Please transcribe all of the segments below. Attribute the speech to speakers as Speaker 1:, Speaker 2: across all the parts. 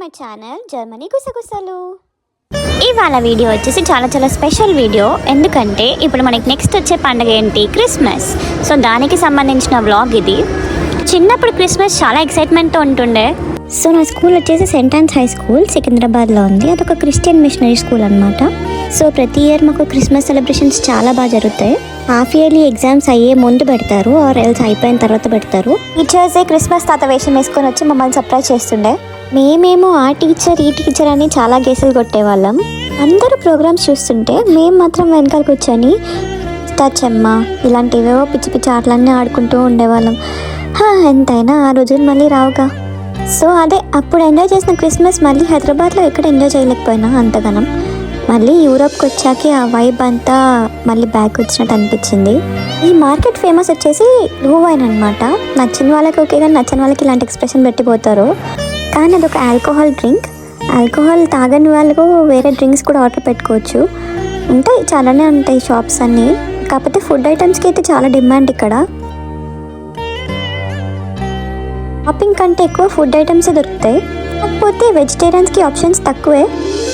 Speaker 1: My channel Germany గుసగుసలు ఇవాళ video వచ్చేసి చాలా చాలా స్పెషల్ వీడియో. ఎందుకంటే ఇప్పుడు మనకి నెక్స్ట్ వచ్చే పండుగ ఏంటి? క్రిస్మస్ సో దానికి సంబంధించిన వ్లాగ్ ఇది. చిన్నప్పుడు క్రిస్మస్ చాలా ఎక్సైట్మెంట్తో ఉంటుండే. సో నా స్కూల్ వచ్చేసి సెంట్ ఆన్స్ హై స్కూల్ సికింద్రాబాద్లో ఉంది. అదొక క్రిస్టియన్ మిషనరీ స్కూల్ అనమాట సో ప్రతి ఇయర్ మాకు క్రిస్మస్ సెలబ్రేషన్స్ చాలా బాగా జరుగుతాయి. హాఫ్ ఇయర్లీ ఎగ్జామ్స్ అయ్యే ముందు పెడతారు ఆర్ ఎల్స్ అయిపోయిన తర్వాత పెడతారు. టీచర్స్ క్రిస్మస్ తాత వేషం వేసుకొని వచ్చి మమ్మల్ని సర్ప్రైజ్ చేస్తుండే. మేమేమో ఆ టీచర్ ఈ టీచర్ అని చాలా గేసులు కొట్టేవాళ్ళం. అందరూ ప్రోగ్రామ్స్ చూస్తుంటే మేము మాత్రం వెనకాల కూర్చొని చెమ్మ ఇలాంటివేవో పిచ్చి పిచ్చి ఆటలన్నీ ఆడుకుంటూ ఉండేవాళ్ళం. హా, ఎంతైనా ఆ రోజులు మళ్ళీ రావుగా. సో అదే అప్పుడు ఎంజాయ్ చేసిన క్రిస్మస్ మళ్ళీ హైదరాబాద్లో ఎక్కడ ఎంజాయ్ చేయలేకపోయినా అంతగానం. మళ్ళీ యూరోప్కి వచ్చాక ఆ వైబ్ అంతా మళ్ళీ బ్యాక్ వచ్చినట్టు అనిపించింది. ఈ మార్కెట్ ఫేమస్ వచ్చేసి బ్లూ వైన్ అనమాట నచ్చిన వాళ్ళకి ఓకే కానీ నచ్చని వాళ్ళకి ఇలాంటి ఎక్స్ప్రెషన్ పెట్టిపోతారు. కానీ అదొక ఆల్కహాల్ డ్రింక్ ఆల్కహాల్ తాగని వాళ్ళకు వేరే డ్రింక్స్ కూడా ఆర్డర్ పెట్టుకోవచ్చు. ఉంటాయి చాలానే ఉంటాయి షాప్స్ అన్నీ. కాకపోతే ఫుడ్ ఐటమ్స్కి అయితే చాలా డిమాండ్ ఇక్కడ. షాపింగ్ కంటే ఎక్కువ ఫుడ్ ఐటమ్సే దొరుకుతాయి? కాకపోతే వెజిటేరియన్స్కి ఆప్షన్స్ తక్కువే.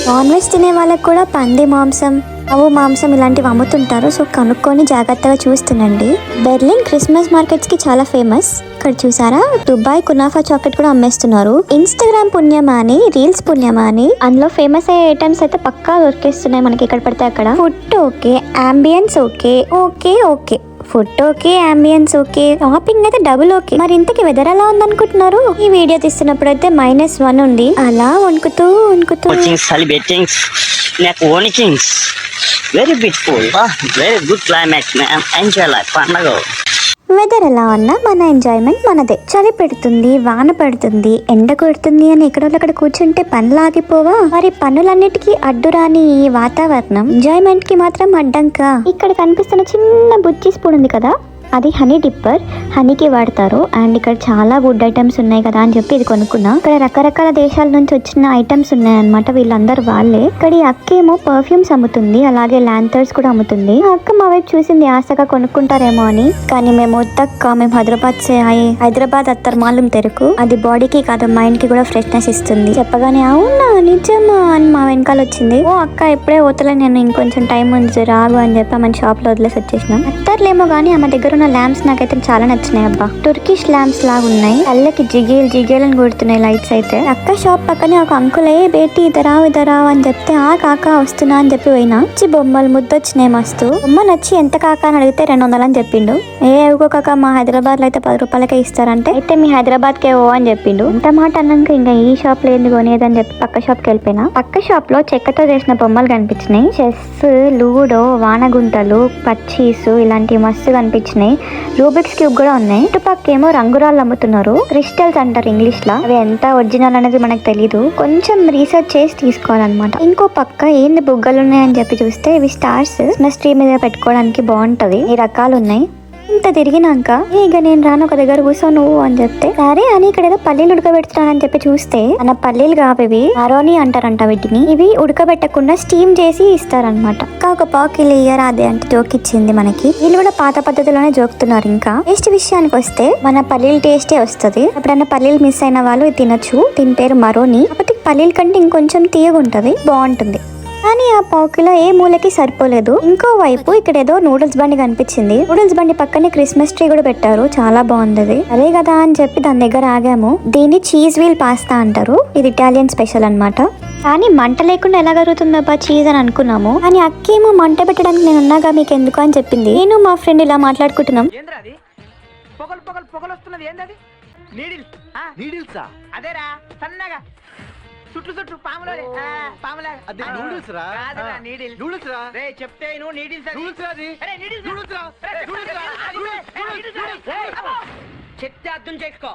Speaker 1: నాన్ వెజ్ తినే వాళ్ళకి కూడా పంది మాంసం ఆవు మాంసం ఇలాంటివి అమ్ముతుంటారు. సో కనుక్కొని జాగ్రత్తగా చూస్తుండండి. బెర్లిన్ క్రిస్మస్ మార్కెట్స్కి చాలా ఫేమస్. ఇక్కడ చూసారా? దుబాయ్ కునాఫా చాక్లెట్ కూడా అమ్మేస్తున్నారు. ఇన్స్టాగ్రామ్ పుణ్యమా అని రీల్స్ పుణ్యమా అని అందులో ఫేమస్ అయ్యే ఐటమ్స్ అయితే పక్కా దొరికేస్తున్నాయి మనకి ఎక్కడ పడితే అక్కడ. Food okay ambience okay okay okay. Food okay ambience okay shopping అయితే డబుల్ ఓకే. మరి ఇంతకి వెదర్ ఎలా ఉందనుకుంటున్నారు? ఈ వీడియో తీస్తున్నప్పుడు అయితే మైనస్ వన్ ఉంది. అలా వణుకుతూ వణుకుతూ.
Speaker 2: Coaching celebrating like very Very beautiful. Ah, very good పండగ
Speaker 1: వెదర్ ఎలా ఉన్నా మన ఎంజాయ్మెంట్ మనదే. చలి పెడుతుంది వాన పడుతుంది ఎండ కొడుతుంది అని ఎక్కడో అక్కడ కూర్చుంటే పనులు ఆగిపోవా? మరి పనులన్నిటికీ అడ్డు రాని ఈ వాతావరణం ఎంజాయ్మెంట్కి మాత్రం అడ్డంక? ఇక్కడ కనిపిస్తున్న చిన్న బుజ్జి స్పూన్ ఉంది కదా అది హనీ డిప్పర్ హనీకి వాడతారు. అండ్ ఇక్కడ చాలా వుడ్ ఐటమ్స్ ఉన్నాయి కదా అని చెప్పి ఇది కొనుక్కున్నా. ఇక్కడ రకరకాల దేశాల నుంచి వచ్చిన ఐటమ్స్ ఉన్నాయన్నమాట వీళ్ళందరూ వాళ్ళే. ఇక్కడ ఈ అక్క ఏమో పర్ఫ్యూమ్స్ అమ్ముతుంది. అలాగే ల్యాంథర్స్ కూడా అమ్ముతుంది. ఆ అక్క మా వైపు చూసింది ఆశగా కొనుక్కుంటారేమో అని. కానీ మేము వద్దక్క మేము హైదరాబాద్ సే హైదరాబాద్ అత్తర్ మాలం తెరకు అది బాడీకి కాదు మైండ్కి కూడా ఫ్రెష్నెస్ ఇస్తుంది. చెప్పగానే అవునా నిజమా? అని మా వెనకాల వచ్చింది. ఓ అక్క ఎప్పుడే వతలే నేను ఇంకొంచెం టైం ఉంది రాగు అని చెప్పి మన షాప్లో వదిలేసి వచ్చేసినాం. అత్తర్లేమో కానీ ఆమె దగ్గర ఉన్న ల్యాంప్స్ నాకైతే చాలా నచ్చినాయి అబ్బా. టుర్కిష్ ల్యాంప్స్ లాగా ఉన్నాయి కళ్ళకి జిగేలు జిగేల్ అని కొడుతున్నాయి లైట్స్ అయితే. అక్క షాప్ పక్కనే ఒక అంకుల్ ఏ బేటి ఇదరావు ఇదరావు అని చెప్తే ఆ కాకా వస్తున్నా అని చెప్పి పోయినా. వచ్చి బొమ్మలు ముద్దొచ్చినాయి మస్తు. బొమ్మ నచ్చి ఎంత కాక అని అడిగితే రెండు వందలు అని చెప్పిండు. ఏ ఎవకో కాక మా హైదరాబాద్లో అయితే పది రూపాయలకే ఇస్తారంటే అయితే మీ హైదరాబాద్ కే ఓ అని చెప్పిండు. ఇంత మాట అన్నాక ఇంకా ఈ షాప్లో ఏంది కొనేదని చెప్పి పక్క షాప్కి వెళ్ళిపోయినా. పక్క షాప్లో చెక్కతో చేసిన బొమ్మలు కనిపించినాయి. చెస్ లూడో వానగుంటలు పచ్చీసు ఇలాంటివి మస్తు కనిపించినాయి. రూబిక్స్ క్యూబ్ కూడా ఉన్నాయి. ఇటుపక్క ఏమో రంగురాళ్ళు అమ్ముతున్నారు. క్రిస్టల్స్ అంటారు ఇంగ్లీష్లో. అవి ఎంత ఒరిజినల్ అనేది మనకు తెలియదు కొంచెం రీసెర్చ్ చేసి తీసుకోవాలన్నమాట. ఇంకో పక్క ఏంది బుగ్గలు ఉన్నాయని చెప్పి చూస్తే ఇవి స్టార్స్ క్రిస్మస్ ట్రీ మీద పెట్టుకోవడానికి బాగుంటది. ఈ రకాలు ఉన్నాయి. ఇంత తిరిగినాక ఇక నేను రాను ఒక దగ్గర కూర్చో నువ్వు అని చెప్తే సరే అని ఇక్కడ ఏదో పల్లీలు ఉడకబెడుతున్నానని చెప్పి చూస్తే మన పల్లీలు కావివి అరోని అంటారంట వీటిని. ఇవి ఉడకబెట్టకుండా స్టీమ్ చేసి ఇస్తారనమాట ఒక పావు కిలో ఇయర్ అదే అంటే జోక్ ఇచ్చింది మనకి. వీళ్ళు కూడా పాత పద్ధతిలోనే జోకుతున్నారు ఇంకా. టేస్ట్ విషయానికి వస్తే మన పల్లీలు టేస్టే వస్తుంది. ఎప్పుడైనా పల్లీలు మిస్ అయిన వాళ్ళు తినొచ్చు. దీని పేరు మరోని. కాబట్టి పల్లీల కంటే ఇంకొంచెం తీయగా ఉంటది బాగుంటుంది. కానీ ఆ పావు కిలో ఏ మూలకి సరిపోలేదు. ఇంకో వైపు ఇక్కడ ఏదో నూడిల్స్ బండి కనిపించింది. నూడిల్స్ బండి పక్కనే క్రిస్మస్ ట్రీ కూడా పెట్టారు. చాలా బాగుంది అది. అదే కదా అని చెప్పి దాని దగ్గర ఆగాము. దీన్ని చీజ్ వీల్ పాస్తా అంటారు. ఇది ఇటాలియన్ స్పెషల్ అన్నమాట. కానీ మంట లేకుండా ఎలా కరుగుతుందబ్బా చీజ్ అని అనుకున్నాము. కానీ అక్కేమో మంట పెట్టడానికి నేను ఉన్నాగా మీకు ఎందుకు అని చెప్పింది. నేను మా ఫ్రెండ్ ఇలా మాట్లాడుకుంటున్నాం.
Speaker 3: పొగలు పొగలు పొగలు వస్తున్నది ఏందది? నీడిల్స్.
Speaker 4: నీడిల్సా?
Speaker 3: అదేరా సన్నగా. చుట్టు చుట్టు పాములో పాములా.
Speaker 4: అది రా.
Speaker 3: కాదురా
Speaker 4: ఆ.
Speaker 3: నీడిల్స్.
Speaker 4: నూడిల్స్ రా.
Speaker 3: రే చెప్తే నువ్వు నీడిల్స్.
Speaker 4: నూడిల్స్ రా అది.
Speaker 3: అరే నీడిల్స్
Speaker 4: నూడిల్స్ నూడిల్స్.
Speaker 3: చెప్తే అర్థం చేసుకో.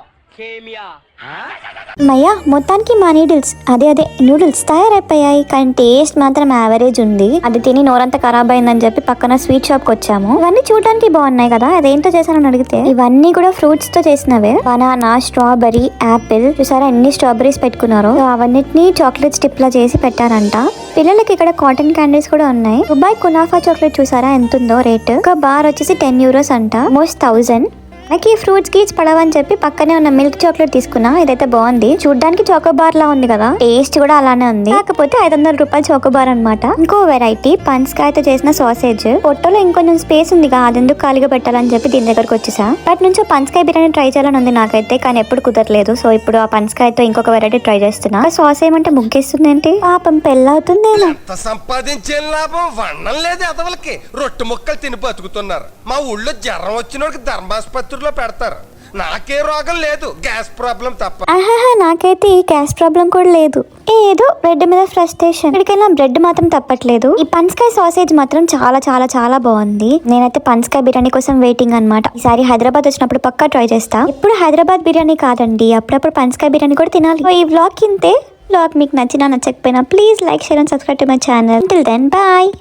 Speaker 1: మయ్యా మొత్తానికి మా నూడిల్స్ అదే అదే నూడిల్స్ తయారైపోయాయి. కానీ టేస్ట్ మాత్రం యావరేజ్ ఉంది. అది తిని నోరంతా ఖరాబ్ అయిందని చెప్పి పక్కన స్వీట్ షాప్కి వచ్చాము. ఇవన్నీ చూడడానికి బాగున్నాయి కదా. అదేంటో చేశానని అడిగితే ఇవన్నీ కూడా ఫ్రూట్స్తో చేసినవే. బనానా స్ట్రాబెరీ యాపిల్ చూసారా ఎన్ని స్ట్రాబెరీస్ పెట్టుకున్నారు? అవన్నిటిని చాక్లెట్ స్టిప్ లా చేసి పెట్టారంట. పిల్లలకి ఇక్కడ కాటన్ క్యాండీస్ కూడా ఉన్నాయి. దుబాయ్ కునాఫా చాక్లెట్ చూసారా ఎంత ఉందో రేట్? ఒక బార్ వచ్చేసి టెన్ యూరోస్ అంట. మోస్ట్ థౌజండ్ మనకి ఫ్రూట్స్ గీచ్ పడవని చెప్పి పక్కనే ఉన్న మిల్క్ చాక్లెట్ తీసుకున్నా. ఇదైతే బాగుంది. చూడ్డానికి చోకోబార్ లా ఉంది కదా. టేస్ట్ కూడా అలానే ఉంది. కాకపోతే ఐదు వందల రూపాయలు చోకోబార్ అనమాట ఇంకో వెరైటీ పంచకాయతో చేసిన సాసేజ్ పొట్టలో ఇంకొంచెం స్పేస్ ఉంది కదా అది ఎందుకు ఖాళీగా పెట్టాలని చెప్పి దీని దగ్గరకు వచ్చేసా. బట్ నుంచి పంచకాయ బిర్యానీ ట్రై చేయాలని ఉంది నాకైతే కానీ ఎప్పుడు కుదరలేదు. సో ఇప్పుడు ఆ పనసకాయతో ఇంకొక వెరైటీ ట్రై చేస్తున్నా. సాస్ ఏమంటే ముగ్గేస్తుంది ఏంటి పాపం
Speaker 5: పెళ్ళవుతుంది సంపాదించే లాభం? లేదు రొట్టె ముక్కలు తిని బతుకుతున్నారు. మా ఊళ్ళో జ్వరం వచ్చినోడికి ధర్మాసుపత్రిలో పెడతారు. నాకే రోగం లేదు. గ్యాస్ ప్రాబ్లం తప్ప.
Speaker 1: ఆహాహా నాకైతే ఈ గ్యాస్ ప్రాబ్లం కూడా లేదు. ఏదో బ్రెడ్ మీద ఫ్రస్ట్రేషన్. ఇక్కడికైనా బ్రెడ్ మాత్రం తప్పట్లేదు. ఈ పనసకాయ సాసేజ్ మాత్రం చాలా చాలా చాలా బాగుంది. నేనైతే పనసకాయ బిర్యానీ కోసం వెయిటింగ్ అన్నమాట. ఈసారి హైదరాబాద్ వచ్చినప్పుడు పక్కా ట్రై చేస్తా. ఇప్పుడు హైదరాబాద్ బిర్యానీ కాదండి. అప్పుడప్పుడు పనసకాయ బిర్యానీ కూడా తినాలి. ఈ వ్లాగ్ ఇంతే వ్లాగ్ మీకు నచ్చినా నచ్చకపోయినా please like share and subscribe to my channel till then bye